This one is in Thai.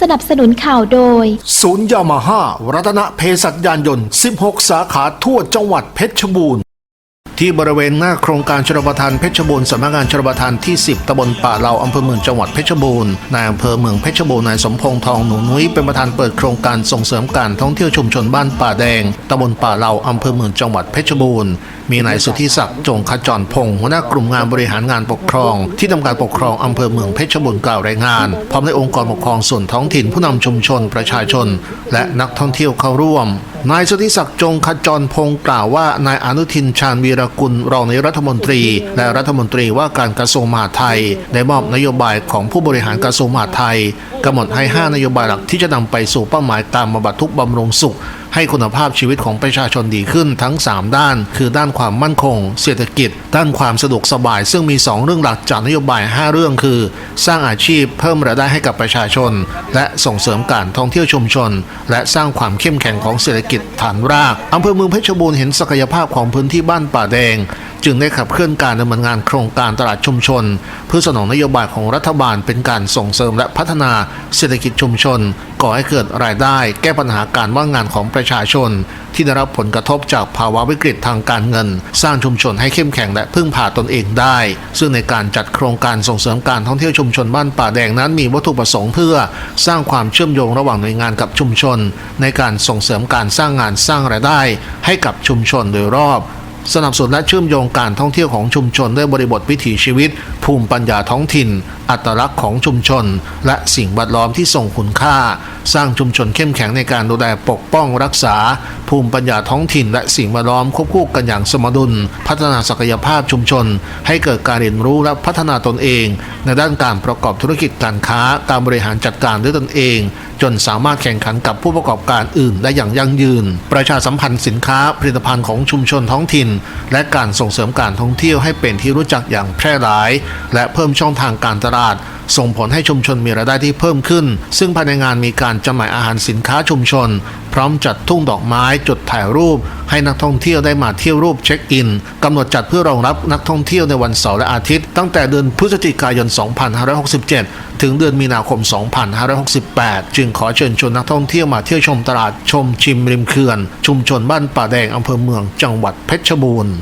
สนับสนุนข่าวโดย ศูนย์ยามาฮ่ารัตนเพศัชยานยนต์ 16 สาขาทั่วจังหวัดเพชรบูรณ์ ที่บริเวณหน้าโครงการชลประทานเพชรบูรณ์สำนักงานชลประทานที่ 10ตำบลป่าเหลาอำเภอเมืองจังหวัดเพชรบูรณ์นายอำเภอเมืองเพชรบูรณ์นายสมพงษ์ทองหนูนุ้ยเป็นประธานเปิดโครงการส่งเสริมการท่องเที่ยวชุมชนบ้านป่าแดงตำบลป่าเหลาอำเภอเมืองจังหวัดเพชรบูรณ์มีนายสุทธิศักดิ์จงขจรพงศ์หัวหน้ากลุ่มงานบริหารงานปกครอง ที่ทำการปกครองอำเภอเมืองเพชรบูรณ์กล่าวรายงาน พร้อมในองค์กรปกครองส่วนท้องถิ่นผู้นำชุมชนประชาชน และนักท่องเที่ยวเข้าร่วมนายสุธิศักดิ์จงขจรพงศ์กล่าวว่านายอนุทินชาญวีรกุลรองนายรัฐมนตรี และรัฐมนตรีว่าการกระทรวงมหาดไทย ได้มอบนโยบายของผู้บริหารกระทรวงมหาดไทยกำหนดให้ 5 นโยบายหลักที่จะนำไปสู่เป้าหมายตามบำบัดทุกบำรุงสุข ให้คุณภาพชีวิตของประชาชนดีขึ้นทั้ง 3 ด้าน คือด้านความมั่นคง เศรษฐกิจ ด้านความสะดวกสบาย ซึ่งมี 2 เรื่องหลักจากนโยบาย 5 เรื่องคือ สร้างอาชีพเพิ่มรายได้ให้กับประชาชน และส่งเสริมการท่องเที่ยวชุมชน และสร้างความเข้มแข็งของเศรษฐกิจฐานรากอำเภอเมืองเพชรบูรณ์เห็นศักยภาพของพื้นที่บ้านป่าแดง จึงได้ขับเคลื่อนการดำเนินงานโครงการตลาดชุมชน เพื่อสนองนโยบายของรัฐบาลเป็นการส่งเสริมและพัฒนาเศรษฐกิจชุมชน ก่อให้เกิดรายได้ แก้ปัญหาการว่างงานของประชาชน ที่ได้รับผลกระทบจากภาวะวิกฤตทางการเงิน สร้างชุมชนให้เข้มแข็งและพึ่งพาตนเองได้ ซึ่งในการจัดโครงการส่งเสริมการท่องเที่ยวชุมชนบ้านป่าแดงนั้นมีวัตถุประสงค์เพื่อ สร้างความเชื่อมโยงระหว่างหน่วยงานกับชุมชน ในการส่งเสริมการสร้างงานสร้างรายได้ ให้กับชุมชนโดยรอบ สนับสนุนและเชื่อมโยงการท่องเที่ยวของชุมชนด้วยบริบทวิถีชีวิต ภูมิปัญญาท้องถิ่น อัตลักษณ์ของชุมชน และสิ่งแวดล้อมที่ทรงคุณค่า สร้างชุมชนเข้มแข็งในการดูแลปกป้องรักษา ภูมิปัญญาท้องถิ่น และสิ่งแวดล้อมควบคู่กันอย่างสมดุล พัฒนาศักยภาพชุมชน ให้เกิดการเรียนรู้และพัฒนาตนเอง ในด้านการประกอบธุรกิจการค้าการบริหารจัดการด้วยตนเอง จนสามารถแข่งขันกับผู้ประกอบการอื่นได้อย่างยั่งยืน ประชาสัมพันธ์สินค้าผลิตภัณฑ์ของชุมชนท้องถิ่น และการส่งเสริมการท่องเที่ยวให้เป็นที่รู้จักอย่างแพร่หลาย และเพิ่มช่องทางการตลาด ส่งผลให้ชุมชนมีรายได้ที่เพิ่มขึ้น ซึ่งภายในงานมีการจำหน่ายอาหารสินค้าชุมชน พร้อมจัดทุ่งดอกไม้จุดถ่ายรูป ให้นักท่องเที่ยวได้มาเที่ยวรูปเช็คอินกำหนดจัดเพื่อรองรับนักท่องเที่ยวในวันเสาร์และอาทิตย์ ตั้งแต่เดือนพฤศจิกายน 2567 ถึงเดือนมีนาคม 2568 จึงขอเชิญชวนนักท่องเที่ยวมาเที่ยวชมตลาดชมชิมริมเขื่อน ชุมชนบ้านป่าแดงอำเภอเมืองจังหวัดเพชรบูรณ์